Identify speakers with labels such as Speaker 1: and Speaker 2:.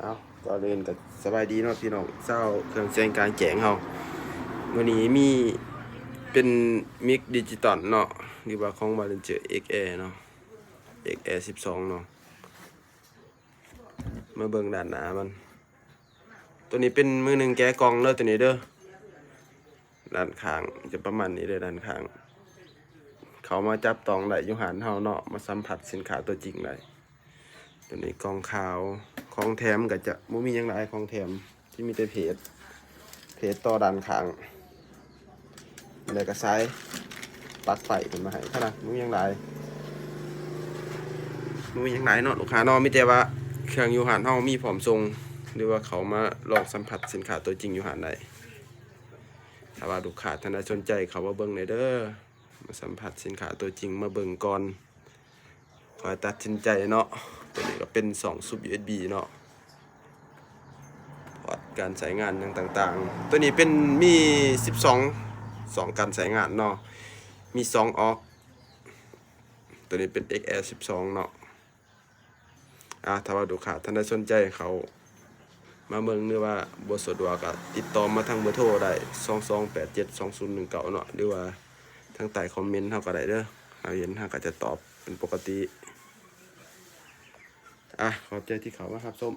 Speaker 1: เอาก็เล่นกับสบายดีเนาะพี่น้องเศร้าเครื่องเสียงการแจงเฮาวันนี้มีเป็นมิกดิจิตอลเนาะหรือว่าของบาเลนเจอ XA เนาะ XA 12 เนาะมาเบิ่งด้านหน้ามัน ตัวนี้เป็นมือหนึ่งแกะกล่องเด้อตัวนี้เด้อด้านข้างจะประมาณนี้เลยด้านข้าง เขามาจับตองได้ยุหันเฮาเนาะมาสัมผัสสินค้าตัวจริงได้ตัวนี้กล่องขาว ของแถมก็จะบ่มีหยังหลายของแถมที่มีแต่เพจเพจต่อด้านข้างแล้วก็ซ้ายปักไฟขึ้นมาให้เท่านั้นบ่มีหยังหลายบ่มีหยังหลายเนาะลูกค้าเนาะมีแต่ว่าเครื่องอยู่หันเฮามีพร้อมส่งหรือว่าเขามาลองสัมผัสสินค้าตัวจริงอยู่หันได้ถ้าว่าลูกค้าท่านใดสนใจเขามาเบิ่งได้เด้อมาสัมผัสสินค้าตัวจริงมาเบิ่งก่อนคอยตัดสินใจเนาะ ตัวนี้ก็เป็น2ซุป USB เนาะพอร์ตการใช้งานอย่างต่างๆ ตัวนี้เป็นมี 12 2 การใช้งานเนาะมี 2 ออก ตัวนี้เป็น XR 12 เนาะอะถ้าว่าดูขาท่านได้สนใจเขามาเมืองหรือว่าบสดวกก็ติดต่อมาทางเบอร์โทรได้22872019เนาะหรือว่าทางใต้คอมเมนต์เฮาก็ได้เด้อเราเห็นเฮาก็จะตอบเป็นปกติ อะขอบใจที่เขามาครับส้ม